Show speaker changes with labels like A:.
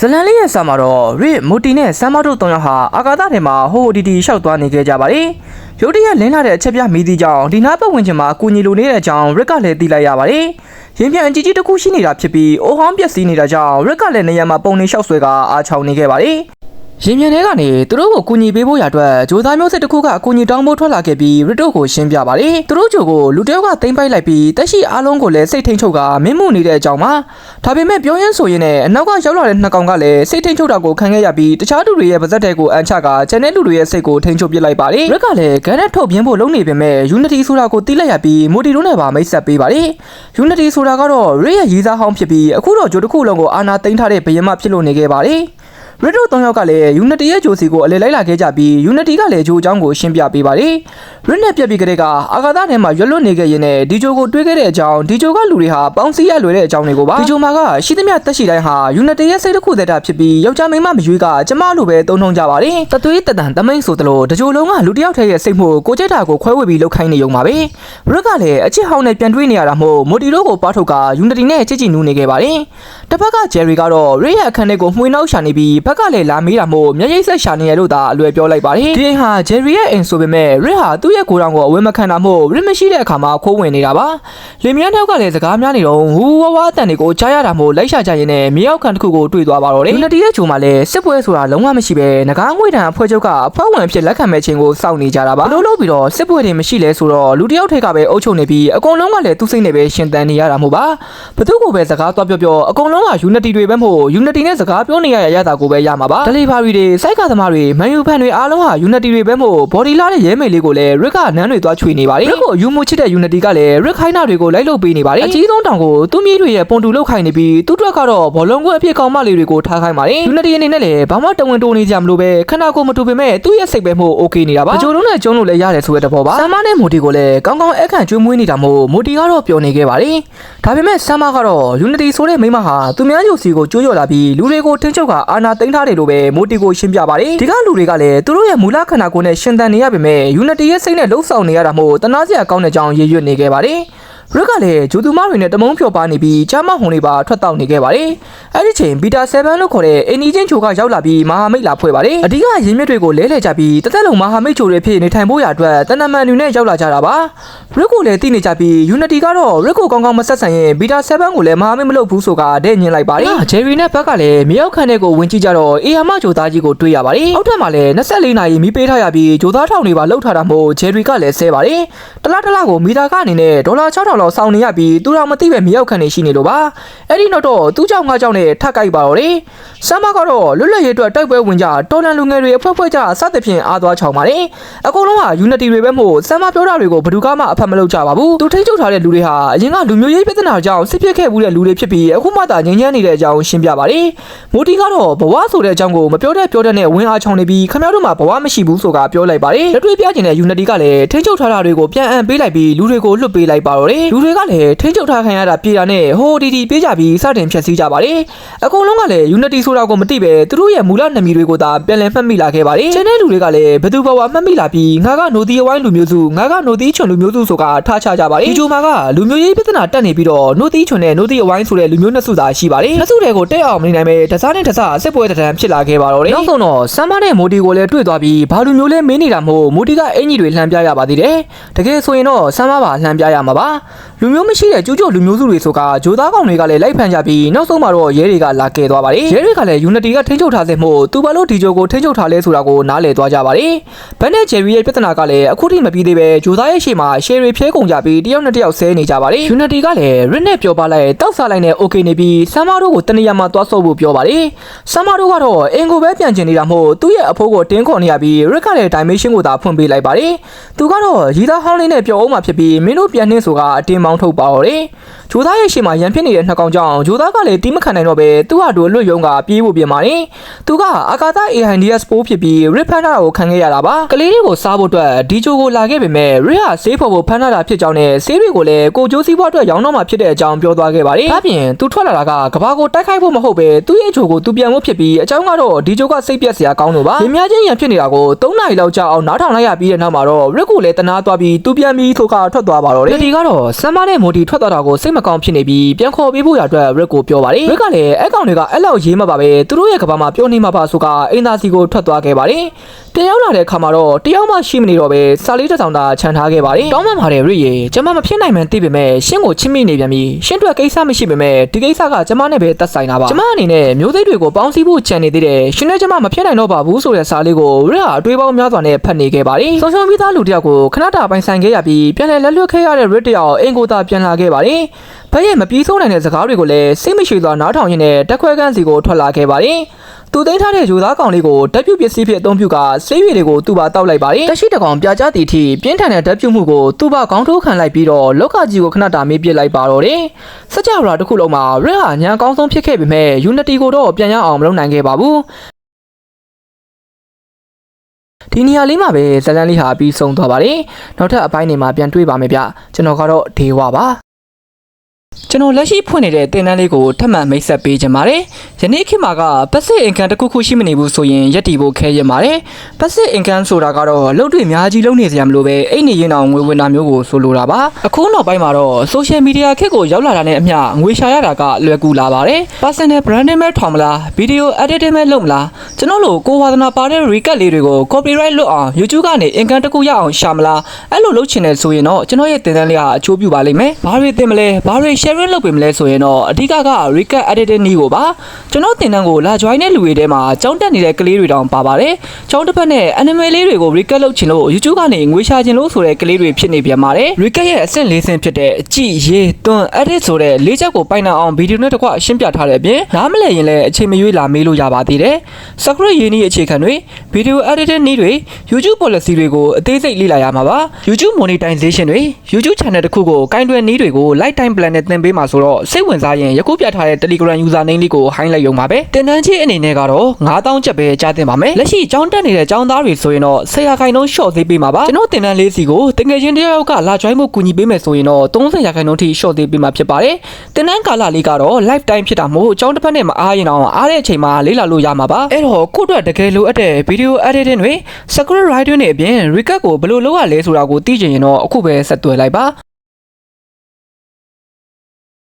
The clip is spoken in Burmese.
A: ဇလန်လေးရဲ့ဆာမှာတော့ရစ်မိုတီနဲ့ဆမ်မတို့တောင်ယောက်ဟာအာကာသထဲမှာဟိုဟိုတီတီရှောက်သွားနေခဲ့ကြပါတယ်။ရုတ်တရက်လင်းလာတဲ့အချက်ပြမီးသီးကြောင့်ဒီနားပတ်ဝန်းကျင်မှာအကူအညီလိုနေတဲ့အကြောင်းရစ်ကလည်းသိလိုက်ရပါတယ်။ရင်ပြန်အကြီးကြီးတစ်ခုရှိနေတာဖြစ်ပြီးအိုဟောင်းပျက်စီးနေတာကြောင့်ရစ်ကလည်းနေရာမှာပုံနေလျှောက်ဆွဲကအားချောင်နေခဲ့ပါတယ်။ ရင်မြန်ထဲကနေသူတို့ကိုကူညီပေးဖို့ရအတွက်ဂျိုသားမျိုးစစ်တစ်ခုကအကူအညီတောင်းဖို့ထွက်လာခဲ့ပြီးရစ်တို့ကိုရှင်းပြပါတယ်။သူတို့ဂျိုကိုလူတယောက်ကသိမ်းပိုက်လိုက်ပြီးတက်ရှိအားလုံးကိုလည်းစိတ်ထိန်ချုပ်ကမင်းမှုနေတဲ့အကြောင်းပါ။ဒါပေမဲ့ပြောရင်းဆိုရင်လည်းအနောက်ကရောက်လာတဲ့နှစ်ကောင်ကလည်းစိတ်ထိန်ချုပ်တာကိုခံခဲ့ရပြီးတခြားလူတွေရဲ့ပါဇက်တဲကိုအန်ချကကျန်တဲ့လူတွေရဲ့စိတ်ကိုထိန်ချုပ်ပစ်လိုက်ပါတယ်။ရစ်ကလည်းဂန်နဲ့ထုတ်ပြင်းဖို့လုပ်နေပေမဲ့ Unity ဆိုတာကိုသိလိုက်ရပြီးမိုတီတို့နဲ့ပါမိတ်ဆက်ပေးပါတယ်။ Unity ဆိုတာကတော့ရစ်ရဲ့ရေးစားဟောင်းဖြစ်ပြီးအခုတော့ဂျိုတစ်ခုလုံးကိုအာနာသိမ်းထားတဲ့ဘယင်မဖြစ်လို့နေခဲ့ပါတယ်။ ရစ်တို့၃ယောက်ကလည်း Unity ရဲ့ဂျိုစီကိုအလေလိုက်လာခဲ့ကြပြီး Unity ကလည်းဂျိုအကြောင်းကိုရှင်းပြပေးပါတယ်။ရစ်နဲ့ပြက်ပြီးကလေးကအာဂါသထဲမှာရွတ်လွတ်နေခဲ့ရင်လည်းဒီဂျိုကိုတွေးခဲ့တဲ့အကြောင်းဒီဂျိုကလူတွေဟာပေါင်းစည်းရလွယ်တဲ့အကြောင်းတွေကိုပါဒီဂျိုမှာကရှိသမျှတက်ရှိတိုင်းဟာ Unity ရဲ့စိတ်တစ်ခုတည်းတာဖြစ်ပြီးယောက်ျားမိန်းမမရွေးကကျမလိုပဲတုံ့ထုံကြပါတယ်။တသွေးတတန်တမိန်ဆိုသလိုတဂျိုလုံးကလူတစ်ယောက်တည်းရဲ့စိတ်မှုကိုကြိုက်တာကိုခွဲဝေပြီးလှုပ်ခိုင်းနေုံပါပဲ။ရစ်ကလည်းအချစ်ဟောင်းနဲ့ပြန်တွေးနေရတာမို့မိုတီတို့ကိုပါထုတ်က Unity နဲ့ချစ်ချစ်နူးနေခဲ့ပါတယ်။တစ်ဖက်ကဂျယ်ရီကတော့ရစ်ရဲ့အခန်းထဲကိုမှွေနှောက်ရှာနေပြီးဘက်ကလည်းလာမေးတာမို့မျက်ရည်ဆက်ရှာနေရလို့သာအလွယ်ပြောလိုက်ပါတယ်ဒီအိမ်ဟာဂျယ်ရီရဲ့အိမ်ဆိုပေမဲ့ရစ်ဟာသူ့ရဲ့ကိုယ်တော်ကိုအဝယ်မခံတာမို့ရစ်မရှိတဲ့အခါမှာခိုးဝင်နေတာပါလင်မြန်းတောက်ကလည်းစကားများနေတော့ဟူဝါဝါအတန်တွေကိုကြားရတာမို့လိုက်ရှာကြရင်လည်းမြေအောက်ခံတစ်ခုကိုတွေ့သွားပါတော့တယ်ယူနတီရဲ့ဂျိုမှာလည်းစစ်ပွဲဆိုတာလုံးဝမရှိပဲငကားငွေတံအဖွဲ့ချုပ်ကအဖွဲ့ဝင်အဖြစ်လက်ခံမဲ့ခြင်းကိုစောင့်နေကြတာပါဘလို့လို့ပြီးတော့စစ်ပွဲတွေမရှိလဲဆိုတော့လူတစ်ယောက်ထိပ်ကပဲအုပ်ချုပ်နေပြီးအကုန်လုံးကလည်းသူ့စိတ်နဲ့ပဲရှင်သန်နေရတာမို့ပါဘသူကိုပဲစကားသွားပြောပြောအကုန်လုံးကယူနတီတွေပဲမို့ယူနတီနဲ့စကားပြောနေရရရတာကိုပဲရမှာပါဒလီဘာရီတွေစိုက်ကသမားတွေမန်ယူဖန်တွေအားလုံးဟာ Unity တွေပဲမို့ body လာတဲ့ရဲမိန်လေးကိုလည်း Rick ကနန်းတွေသွားချွေနေပါတယ် Rick ကိုယူမှုချစ်တဲ့ Unity ကလည်း Rick ခိုင်းတာတွေကိုလိုက်လုပ်ပေးနေပါတယ်အကြီးဆုံးတောင်ကိုသူ့မြေးတွေရဲ့ပုံတူလောက်ခိုင်းနေပြီးသူ့အတွက်ကတော့ဘောလုံးကွက်အဖြစ်ကောင်းမလေးတွေကိုထားခိုင်းပါတယ် Unity အနေနဲ့လည်းဘာမှတဝင်တိုးနေကြမလို့ပဲခဏကိုမတူပေမဲ့သူ့ရဲ့စိတ်ပဲမို့ okay နေတာပါအကျိုးလုံးနဲ့ကျုံးလို့လည်းရတယ်ဆိုတဲ့တဘောပါဆမ်မာနဲ့မိုတီကိုလည်းကောင်းကောင်းအခန့်ကျွေးမွေးနေတာမို့မိုတီကတော့ပျော်နေခဲ့ပါတယ်ဒါပေမဲ့ဆမ်မာကတော့ Unity ဆိုတဲ့မိန်းမဟာသူများညိုစီကိုကြိုးကြော်လာပြီးလူတွေကိုထင်းချုပ်ကအာနာသိမ်းထားတယ်လို့ပဲမိုတီကိုရှင်းပြပါတယ်ဒီကလူတွေကလည်းသူတို့ရဲ့မူလခန္ဓာကိုယ်နဲ့ရှင်သန်နေရပေမဲ့ Unity ရဲ့စိတ်နဲ့လှုပ်ဆောင်နေရတာမို့တနာစရာကောင်းတဲ့ကြောင်းရည်ရွယ်နေခဲ့ပါတယ်။ ရက်ကလည်းဂျိုသူမတွေနဲ့တမုံဖြော်ပါနေပြီးချမဟုန်လေးပါထွက်တောက်နေခဲ့ပါတယ်။အဲ့ဒီချိန်ဘီတာ7လို့ခေါ်တဲ့အင်နီချင်းချိုကရောက်လာပြီးမဟာမိတ်လာဖွဲ့ပါတယ်။အဓိကရင်းမြစ်တွေကိုလဲလှယ်ကြပြီးတစ်သက်လုံးမဟာမိတ်ချိုတွေဖြစ်နေထိုင်ဖို့ရအတွက်တနမန်တွေနဲ့ရောက်လာကြတာပါ။ရက်ကိုလည်းသိနေကြပြီး Unity ကတော့ရက်ကိုကောင်းကောင်းမဆက်ဆံရင်ဘီတာ7ကိုလည်းမဟာမိတ်မလုပ်ဘူးဆိုတာတဲ့ညင်လိုက်ပါတယ်။ဂျယ်ရီနဲ့ဘက်ကလည်းမြေရောက်ခန့်တဲ့ကိုဝင်ကြည့်ကြတော့အေယာမဂျိုသားကြီးကိုတွေ့ရပါတယ်။အောက်ထပ်မှာလည်း24နာရီမီးပေးထားရပြီးဂျိုသားထောင်တွေပါလှုပ်ထားတာမို့ဂျယ်ရီကလည်းဆဲပါတယ်။တလားတလားကိုမီတာကနေနဲ့ဒေါ်လာ6000လောက်စောင်းနေရပြီးသူတော်မသိပဲမြေရောက်ခံနေရှိနေလို့ပါအဲ့ဒီနောက်တော့သူ့ကြောင့်ငါကြောင့်နဲ့ထပ်ကြိုက်ပါတော့တယ်ဆမ်မကတော့လွတ်လပ်ရေးအတွက်တိုက်ပွဲဝင်ကြတော်လန်လူငယ်တွေအဖွဲ့ဖွဲ့ကြစသဖြင့်အားသွားချောင်းပါတယ်အကုန်လုံးဟာ Unity တွေပဲမို့ဆမ်မပြောတာတွေကိုဘယ်သူကမှအဖတ်မလုပ်ကြပါဘူးသူထိချုပ်ထားတဲ့လူတွေဟာအရင်ကလူမျိုးရေးပြဿနာကြောင့်စစ်ဖြစ်ခဲ့မှုတဲ့လူတွေဖြစ်ပြီးအခုမှသာငြိမ်းချမ်းနေတဲ့အကြောင်းရှင်းပြပါတယ်မိုတီကတော့ဘဝဆိုတဲ့အကြောင်းကိုမပြောတတ်ပြောတတ်နဲ့ဝင်အားချောင်းနေပြီးခမရတို့မှာဘဝမရှိဘူးဆိုတာပြောလိုက်ပါတယ်လက်တွေ့ပြချင်တဲ့ Unity ကလည်းထိချုပ်ထားတာတွေကိုပြန်အံပေးလိုက်ပြီးလူတွေကိုလွတ်ပေးလိုက်ပါတော့တယ်လူတွေကလည်းထိချုပ်ထားခံရတာပြေတာနဲ့ဟိုဒီဒီပေးကြပြီးစတင်ဖြတ်စည်းကြပါတယ်အကုန်လုံးကလည်း Unity ဆိုတာကိုမသိပဲသူတို့ရဲ့မူလနာမည်တွေကိုသာပြန်လည်မှတ်မိလာခဲ့ပါတယ်ကျန်တဲ့လူတွေကလည်းဘသူဘဝမှတ်မိလာပြီးငါကနိုသီအဝိုင်းလူမျိုးစုငါကနိုသီချွန်လူမျိုးစုဆိုတာထားချကြပါတယ်ဒီဂျိုမာကလူမျိုးရေးပြဿနာတက်နေပြီးတော့နိုသီချွန်နဲ့နိုသီအဝိုင်းဆိုတဲ့လူမျိုးနှစ်စုသာရှိပါတယ်နှစ်စုတွေကိုတက်အောင်မနေနိုင်ပဲတစားနဲ့တစားစစ်ပွဲတံဖြစ်လာခဲ့ပါတော့တယ်နောက်ဆုံးတော့ဆမ်မနဲ့မိုဒီကိုလည်းတွေ့သွားပြီးဘာလူမျိုးလဲမင်းနေတာမို့မိုဒီကအင်ကြီးတွေလှမ်းပြရပါသေးတယ်တကယ်ဆိုရင်တော့ဆမ်မပါလှမ်းပြရမှာပါလူမျိုးမရှိတဲ့ကျူးကျော်လူမျိုးစုတွေဆိုကဂျိုသားကောင်တွေကလည်းလိုက်ဖမ်းကြပြီးနောက်ဆုံးမှာတော့ရဲတွေကလာကဲသွားပါတယ်ရဲတွေကလည်း Unity ကထိန်းချုပ်ထားတဲ့မို့သူဘာလို့ဒီဂျိုကိုထိန်းချုပ်ထားလဲဆိုတာကိုနားလည်သွားကြပါတယ်ဘန်နဲ့ဂျယ်ရီရဲ့ပြဿနာကလည်းအခုထိမပြီးသေးပဲဂျိုသားရဲ့ရှေ့မှာရှယ်ရီဖြဲကုန်ကြပြီးတယောက်နဲ့တယောက်ဆဲနေကြပါတယ် Unity ကလည်း Red နဲ့ပြောပါလိုက်တောက်စားလိုက်နဲ့ Okay နေပြီးဆမ်မာတို့ကိုတနေရာမှာသွားဆော့ဖို့ပြောပါတယ်ဆမ်မာတို့ကတော့အင်ကိုပဲပြန်ကျင်နေတာမို့သူ့ရဲ့အဖိုးကိုတင်းခေါ်နေရပြီး Red ကလည်း dimension ကိုသာဖွင့်ပေးလိုက်ပါတယ်သူကတော့ရီသားဟောင်းလေးနဲ့ပြောအောင်မှဖြစ်ပြီးမင်းတို့ပြန်နှင်းဆိုကအတင်းမောင်းထုတ်ပါတော့တယ်ဂျိုသားရဲ့ရှေ့မှာရန်ဖြစ်နေတဲ့နှစ်ကောင်ကြောင့်ဂျိုသားကလည်းတီးမခံနိုင်တော့ပဲသူ့ဟာတို့လွတ်ယုံကပြေးဖို့ပြင်ပါတယ်သူကအာကာသ AIDS ပိုးဖြစ်ပြီး Rip ဖန်တာကိုခံခဲ့ရတာပါကလေးလေးကိုစားဖို့အတွက်ဒီဂျိုကိုလာခဲ့ပေမဲ့ Rip ဟာဆေးဖို့ဖို့ဖန်တာဖြစ်ကြောင်းနဲ့ဆေးတွေကိုလည်းကိုကျိုးစည်းဖို့အတွက်ရောင်းတော့မှဖြစ်တဲ့အကြောင်းပြောသွားခဲ့ပါတယ်ဒါပြင်သူထွက်လာတာကကဘာကိုတိုက်ခိုက်ဖို့မဟုတ်ပဲသူ့ရဲ့ဂျိုကိုသူပြန်ဖို့ဖြစ်ပြီးအကြောင်းကတော့ဒီဂျိုကစိတ်ပြက်စရာကောင်းလို့ပါမြင်များချင်းရန်ဖြစ်နေတာကို3နာရီလောက်ကြာအောင်နားထောင်လိုက်ရပြီးတဲ့နောက်မှာတော့ Rip ကိုလည်းတနာသွားပြီးသူပြန်ပြီးထိုကထွက်သွားပါတော့တယ်ဒီကတော့ဆမ်မာနဲ့မိုဒီထွက်သွားတာကိုစိတ်မမကောင်းဖြစ်နေပြီးပြန်ခေါ်ပေးဖို့ရအတွက် Rick ကိုပြောပါတယ် Rick ကလည်းအဲ့ကောင်တွေကအဲ့လောက်ရေးမှာပါပဲသူတို့ရဲ့ကဘာမှာပြောနေမှာပါဆိုကအင်သားစီကိုထွက်သွားခဲ့ပါတယ်တင်ရောက်လာတဲ့အခါမှာတော့တယောက်မှရှိမနေတော့ပဲစာလေးတစ်ဆောင်သာခြံထားခဲ့ပါတယ်တောင်းပန်ပါတယ် Rick ရေကျွန်မမဖြစ်နိုင်မှန်းသိပေမဲ့ရှင်းကိုချစ်မိနေပြန်ပြီရှင်းအတွက်ကိစ္စမရှိပေမဲ့ဒီကိစ္စကကျွန်မနဲ့ပဲသက်ဆိုင်တာပါကျွန်မအနေနဲ့မျိုးစိတ်တွေကိုပေါင်းစည်းဖို့ကြံနေသေးတယ်ရှင်းနဲ့ကျွန်မမဖြစ်နိုင်တော့ပါဘူးဆိုတဲ့စာလေးကို Rick ကအတွေးပေါင်းများစွာနဲ့ဖတ်နေခဲ့ပါတယ်ဆုံးရှုံးပြီးသားလူတစ်ယောက်ကိုခဏတာပိုင်ဆိုင်ခဲ့ရပြီးပြန်လည်လက်လွတ်ခဲ့ရတဲ့ Rick တစ်ယောက်အင်ကိုသာပြန်လာခဲ့ပါတယ်ဘက်ရဲ့မပြီးဆုံးနိုင်တဲ့စကားတွေကိုလည်းစိတ်မရှိစွာနားထောင်ရင်းနဲ့တက်ခွဲကန်းစီကိုထွက်လာခဲ့ပါတယ်သူသိမ်းထားတဲ့ယူသားကောင်လေးကိုတက်ပြုတ်ပစ္စည်းဖြစ်အသုံးပြုကဆေးရည်တွေကိုသူ့ဘာတောက်လိုက်ပါတယ်တက်ရှိတကောင်ပြာကြားတီထိပြင်းထန်တဲ့တက်ပြုတ်မှုကိုသူ့ဘာခေါင်းထိုးခံလိုက်ပြီးတော့လောက်ကကြီးကိုခဏတာမေးပြစ်လိုက်ပါတော့တယ်စကြဝဠာတစ်ခုလုံးမှာရက်ဟာညာကောင်းဆုံးဖြစ်ခဲ့ပေမဲ့ယူနတီကိုတော့ပြန်ရအောင်မလုပ်နိုင်ခဲ့ပါဘူးဒီနေရာလေးမှာပဲဇလန်လေးဟာပြီးဆုံးသွားပါတယ်နောက်ထပ်အပိုင်းတွေမှာပြန်တွေ့ပါမယ်ဗျကျွန်တော်ကတော့ဒေဝပါ ကျွန်တော်လက်ရှိဖွင့်နေတဲ့တင်တန်းလေးကိုထပ်မံမိတ်ဆက်ပေးခြင်းပါတယ်။ယနေ့ခေတ်မှာကပတ်စစ်အင်ကန်တစ်ခုခုရှိမနေဘူးဆိုရင်ရက်တီဖို့ခဲရင်ပါတယ်။ပတ်စစ်အင်ကန်ဆိုတာကတော့အလုပ်တွေအများကြီးလုပ်နေစရာမလိုပဲအိတ်နေရင်အောင်ငွေဝင်တာမျိုးကိုဆိုလိုတာပါ။အခုနောက်ပိုင်းမှာတော့ social media ခေတ်ကိုရောက်လာတာနဲ့အမျှငွေရှာရတာကလွယ်ကူလာပါတယ်။ personal branding မဲ့ထောင်မလား video editing မဲ့လုပ်မလားကျွန်တော်တို့ကိုဝါသနာပါတဲ့ recap လေးတွေကို copyright လွတ်အောင် YouTube ကနေအင်ကန်တစ်ခုရအောင်ရှာမလားအဲ့လိုလုပ်ချင်တယ်ဆိုရင်တော့ကျွန်တော်ရဲ့တင်တန်းလေးဟာအချိုးပြပါလိမ့်မယ်။ဘာတွေတင်မလဲဘာတွေ sharing လုပ်ပေးမလဲဆိုရင်တော့အဓိကက recap editing နည်းကိုပါကျွန်တော်တင်တန်းကိုလာ join တဲ့လူတွေထဲမှာကြောင်းတက်နေတဲ့ကလေးတွေတောင်ပါပါတယ်။ကြောင်းတစ်ဖက်နဲ့ anime လေးတွေကို recap လုပ်ချင်လို့ YouTube ကနေငွေရှာချင်လို့ဆိုတဲ့ကလေးတွေဖြစ်နေပြန်ပါတယ်။ recap ရဲ့အဆင့်၄ဆင့်ဖြစ်တဲ့အကြည့်ရေးတွန်း edit ဆိုတဲ့လေးချက်ကိုပိုင်နိုင်အောင်ဗီဒီယိုနဲ့တကွရှင်းပြထားတဲ့အပြင်နားမလည်ရင်လည်းအချိန်မရွေးလာမေးလို့ရပါသေးတယ်။ script ရေးနည်းအခြေခံတွေ video editing နည်းတွေ YouTube policy တွေကိုအသေးစိတ်လေ့လာရမှာပါ YouTube monetization တွေ YouTube channel တစ်ခုကိုကင်တွယ်နည်းတွေကို lifetime plan နဲ့သင်ပေးမှာဆိုတော့စိတ်ဝင်စားရင်ယခုပြထားတဲ့ Telegram user name လေးကို highlight လိုက်ရုံပါပဲတင်တန်းချင်းအနေနဲ့ကတော့9000ကျပ်ပဲကြားတင်ပါမယ်လက်ရှိကျောင်းတက်နေတဲ့ကျောင်းသားတွေဆိုရင်တော့10ရာခိုင်နှုန်း short သေးပေးမှာပါကျွန်တော်တင်တန်းလေးစီကိုတကယ်ချင်းတယောက်ကလာ join ဖို့ကူညီပေးမယ်ဆိုရင်တော့30ရာခိုင်နှုန်းထိ short သေးပေးမှာဖြစ်ပါတယ်တင်တန်းကာလလေးကတော့ lifetime ဖြစ်တာမို့ကျောင်းတစ်ဖက်နဲ့မအားရင်တော့အားတဲ့အချိန်မှာလေ့လာလို့ရမှာပါအဲ့တော့ခုအတွက်တကယ်လိုအပ်တဲ့ video editing တွေ script writing တွေအပြင် recap ကိုဘယ်လိုလုပ်ရလဲဆိုတာကိုသိချင်ရင်တော့အခုပဲဆက်သွယ်လိုက်ပါ